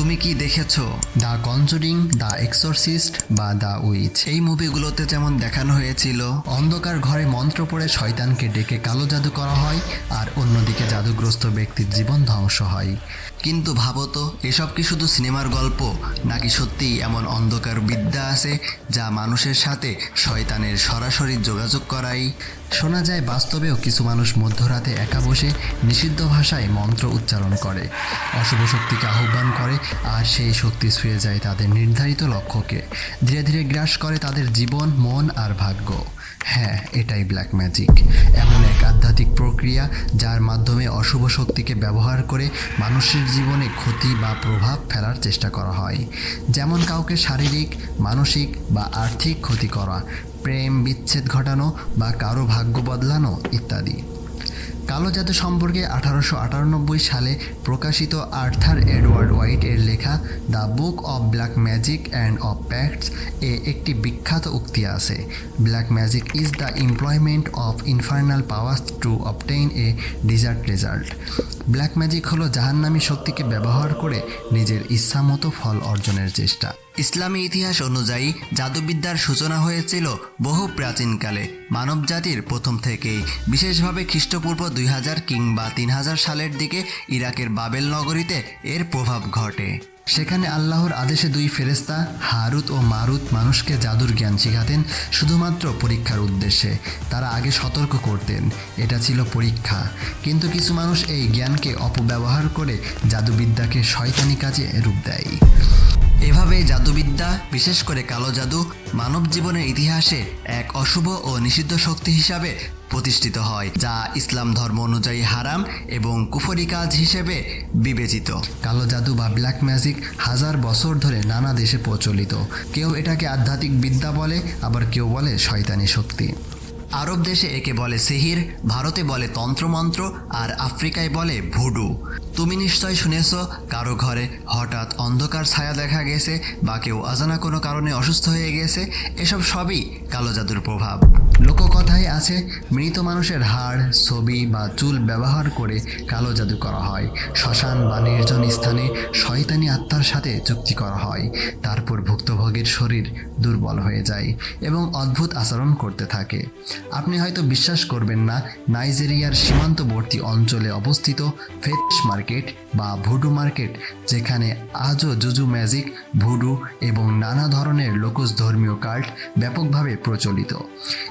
তুমি কি দেখেছ? দ্য কনজুরিং, দ্য এক্সোরসিস্ট বা দ্য উইচ। এই মুভিগুলোতে যেমন দেখানো হয়েছিল, অন্ধকার ঘরে মন্ত্র পড়ে শয়তানকে ডেকে কালো জাদু করা হয় আর অন্যদিকে জাদুগ্রস্ত ব্যক্তির জীবন ধ্বংস হয়। কিন্তু ভাবো তো, এসব কি শুধু সিনেমার গল্প, নাকি সত্যিই এমন অন্ধকার বিদ্যা আছে যা মানুষের সাথে শয়তানের সরাসরি যোগাযোগ করাই শোনা যায় বাস্তবেও কিছু মানুষ মধ্যরাতে একা বসে নিষিদ্ধ ভাষায় মন্ত্র উচ্চারণ করে, অশুভ শক্তিকে আহ্বান করে আর সেই শক্তি ছুঁয়ে যায় তাদের নির্ধারিত লক্ষ্যকে। ধীরে ধীরে গ্রাস করে তাদের জীবন, মন আর ভাগ্য। হ্যাঁ এটাই ব্ল্যাক ম্যাজিক এমন এক আধ্যাত্মিক প্রক্রিয়া যার মাধ্যমে অশুভ শক্তিকে ব্যবহার করে মানুষের জীবনে ক্ষতি বা প্রভাব ফেলার চেষ্টা করা হয়। যেমন কাউকে শারীরিক, মানসিক বা আর্থিক ক্ষতি করা, প্রেম, বিচ্ছেদ ঘটানো বা কারও ভাগ্য বদলানো ইত্যাদি। কালো জাদু সম্পর্কে আঠারোশো আটানব্বই সালে প্রকাশিত আর্থার এডওয়ার্ড হোয়াইট এর লেখা the book of black magic and of pacts এ একটি বিখ্যাত উক্তি আছে। Black magic is the employment of infernal powers to obtain a desired result. Black magic হলো জাহান্নামী শক্তিকে ব্যবহার করে নিজের ইচ্ছামতো ফল অর্জনের চেষ্টা। ইসলামী ইতিহাস অনুযায়ী জাদুবিদ্যার সূচনা হয়েছিল বহু প্রাচীনকালে। মানবজাতির প্রথম থেকেই, বিশেষভাবে খ্রিস্টপূর্ব দুই হাজার কিংবা তিন হাজার সালের দিকে ইরাকের বাবেল নগরীতে এর প্রভাব ঘটে। সেখানে আল্লাহর আদেশে দুই ফেরেস্তা হারুত ও মারুত মানুষকে জাদুর জ্ঞান শেখাতেন শুধুমাত্র পরীক্ষার উদ্দেশ্যে। তারা আগে সতর্ক করতেন, এটা ছিল পরীক্ষা। কিন্তু কিছু মানুষ এই জ্ঞানকে অপব্যবহার করে জাদুবিদ্যাকে শয়তানি কাজে রূপ দেয়। এভাবে জাদুবিদ্যা, বিশেষ করে কালো জাদু, মানব জীবনের ইতিহাসে এক অশুভ ও নিষিদ্ধ শক্তি হিসাবে প্রতিষ্ঠিত হয়, যা ইসলাম ধর্ম অনুযায়ী হারাম এবং কুফরি কাজ হিসেবে বিবেচিত। কালো জাদু বা ব্ল্যাক ম্যাজিক হাজার বছর ধরে নানা দেশে প্রচলিত। কেউ এটাকে আধ্যাত্মিক বিদ্যা বলে, আবার কেউ বলে শয়তানি শক্তি। আরব দেশে একে বলে সিহির, ভারতে বলে তন্ত্রমন্ত্র, আর আফ্রিকায় বলে ভুডু। তুমি নিশ্চয় শুনেছ, কারও ঘরে হঠাৎ অন্ধকার ছায়া দেখা গেছে, বা কেউ অজানা কোনো কারণে অসুস্থ হয়ে গেছে, এসব সবই কালো জাদুর প্রভাব। লোককথায় আছে, মৃত মানুষের হাড়, ছবি বা চুল ব্যবহার করে কালো জাদু করা হয়। শ্মশান বা নির্জন স্থানে শয়তানি আত্মার সাথে চুক্তি করা হয়। তারপর ভুক্তভোগীর শরীর দুর্বল হয়ে যায় এবং অদ্ভুত আচরণ করতে থাকে। আপনি হয়তো বিশ্বাস করবেন না, নাইজেরিয়ার সীমান্তবর্তী অঞ্চলে অবস্থিত ফেস মার্কেট বা ভুডু মার্কেট, যেখানে আজও জুজু ম্যাজিক, ভুডু এবং নানা ধরনের লোকজ ধর্মীয় কাল্ট ব্যাপকভাবে প্রচলিত।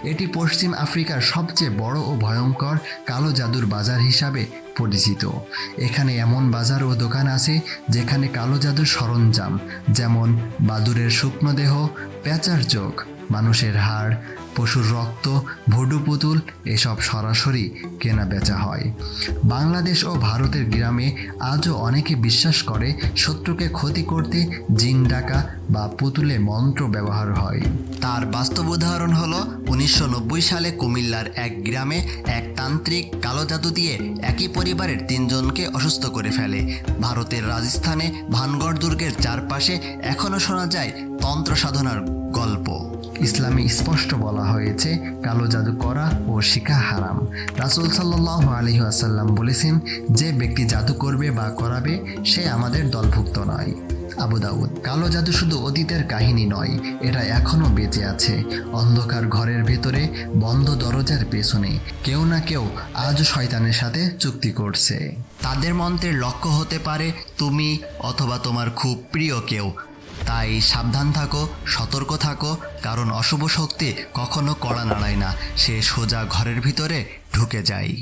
এটি পশ্চিম আফ্রিকার সবচেয়ে বড় ও ভয়ঙ্কর কালো জাদুর বাজার হিসাবে পরিচিত। এখানে এমন বাজার ও দোকান আছে যেখানে কালো জাদুর সরঞ্জাম, যেমন বাদুরের শুকনো দেহ প্যাচার চোখ, মানুষের হাড় পশুর রক্ত ভুডু পুতুল এসব সরাসরি কেনা বেচা হয়। বাংলাদেশ ও ভারতের গ্রামে আজও অনেকে বিশ্বাস করে শত্রুকে ক্ষতি করতে জিন ডাকা বা পুতুলে মন্ত্র ব্যবহার হয়। তার বাস্তব উদাহরণ হল উনিশশো নব্বই সালে কুমিল্লার এক গ্রামে এক তান্ত্রিক কালো জাদু দিয়ে একই পরিবারের তিনজনকে অসুস্থ করে ফেলে। ভারতের রাজস্থানে ভানগড় দুর্গের চারপাশে এখনও শোনা যায় তন্ত্র সাধনার গল্প। ইসলামে স্পষ্ট বলা হয়েছে, কালো জাদু করা ও শিখা হারাম। রাসুল সাল্লাহ আলহি আসাল্লাম বলেছেন, যে ব্যক্তি জাদু করবে বা করাবে, সে আমাদের দলভুক্ত নয়। আবু দাউদ, কালো জাদু শুধু অতীতের কাহিনী নয়, এটা এখনও বেঁচে আছে। অন্ধকার ঘরের ভেতরে, বন্ধ দরজার পেছনে, কেউ না কেউ আজও শয়তানের সাথে চুক্তি করছে। তাদের মন্ত্রের লক্ষ্য হতে পারে, তুমি অথবা তোমার খুব প্রিয় কেউ তাই সাবধান থাকো, সতর্ক থাকো, কারণ অশুভ শক্তি কখনো কড়া নাড়ায় না। সে সোজা ঘরের ভিতরে ঢুকে যায়।